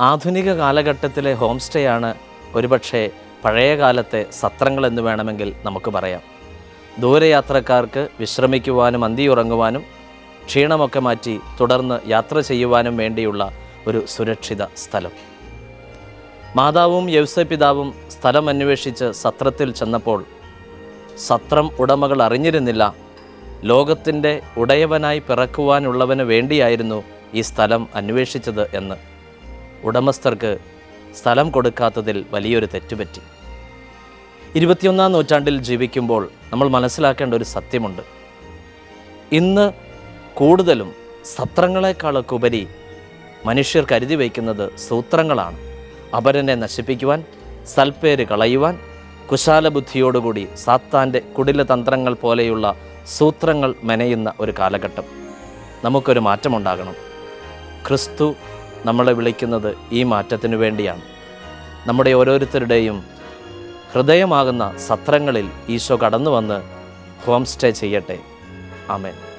ആധുനിക കാലഘട്ടത്തിലെ home stay ആണ് ഒരുപക്ഷെ പഴയ കാലത്തെ സത്രങ്ങൾ എന്ന് വേണമെങ്കിൽ നമുക്ക് പറയാം. ദൂരയാത്രക്കാർക്ക് വിശ്രമിക്കുവാനും അന്തിയുറങ്ങുവാനും ക്ഷീണമൊക്കെ മാറ്റി തുടർന്ന് യാത്ര ചെയ്യുവാനും വേണ്ടിയുള്ള ഒരു സുരക്ഷിത സ്ഥലം. മാതാവും യൗസപിതാവും സ്ഥലം അന്വേഷിച്ച് സത്രത്തിൽ ചെന്നപ്പോൾ സത്രം ഉടമകൾ അറിഞ്ഞിരുന്നില്ല. ലോകത്തിന്റെ ഉടയവനായി പിറക്കുവാനുള്ളവന് വേണ്ടിയായിരുന്നു ഈ സ്ഥലം അന്വേഷിച്ചത് എന്ന്. ഉടമസ്ഥർക്ക് സ്ഥലം കൊടുക്കാത്തതിൽ വലിയൊരു തെറ്റുപറ്റി. ഇരുപത്തിയൊന്നാം നൂറ്റാണ്ടിൽ ജീവിക്കുമ്പോൾ നമ്മൾ മനസ്സിലാക്കേണ്ട ഒരു സത്യമുണ്ട്. ഇന്ന് കൂടുതലും സത്രങ്ങളെക്കാളൊക്കെ ഉപരി മനുഷ്യർ കരുതി വയ്ക്കുന്നത് സൂത്രങ്ങളാണ്. അപരനെ നശിപ്പിക്കുവാൻ സൽപ്പേര് കളയുവാൻ കുശാലബുദ്ധിയോടുകൂടി സാത്താന്റെ കുടില തന്ത്രങ്ങൾ പോലെയുള്ള സൂത്രങ്ങൾ മെനയുന്ന ഒരു കാലഘട്ടം. നമുക്കൊരു മാറ്റമുണ്ടാകണം. ക്രിസ്തു നമ്മളെ വിളിക്കുന്നത് ഈ മാറ്റത്തിനു വേണ്ടിയാണ്. നമ്മുടെ ഓരോരുത്തരുടെയും ഹൃദയമാകുന്ന സത്രങ്ങളിൽ ഈശോ കടന്നു വന്ന് ഹോം സ്റ്റേ ചെയ്യട്ടെ. ആമേൻ.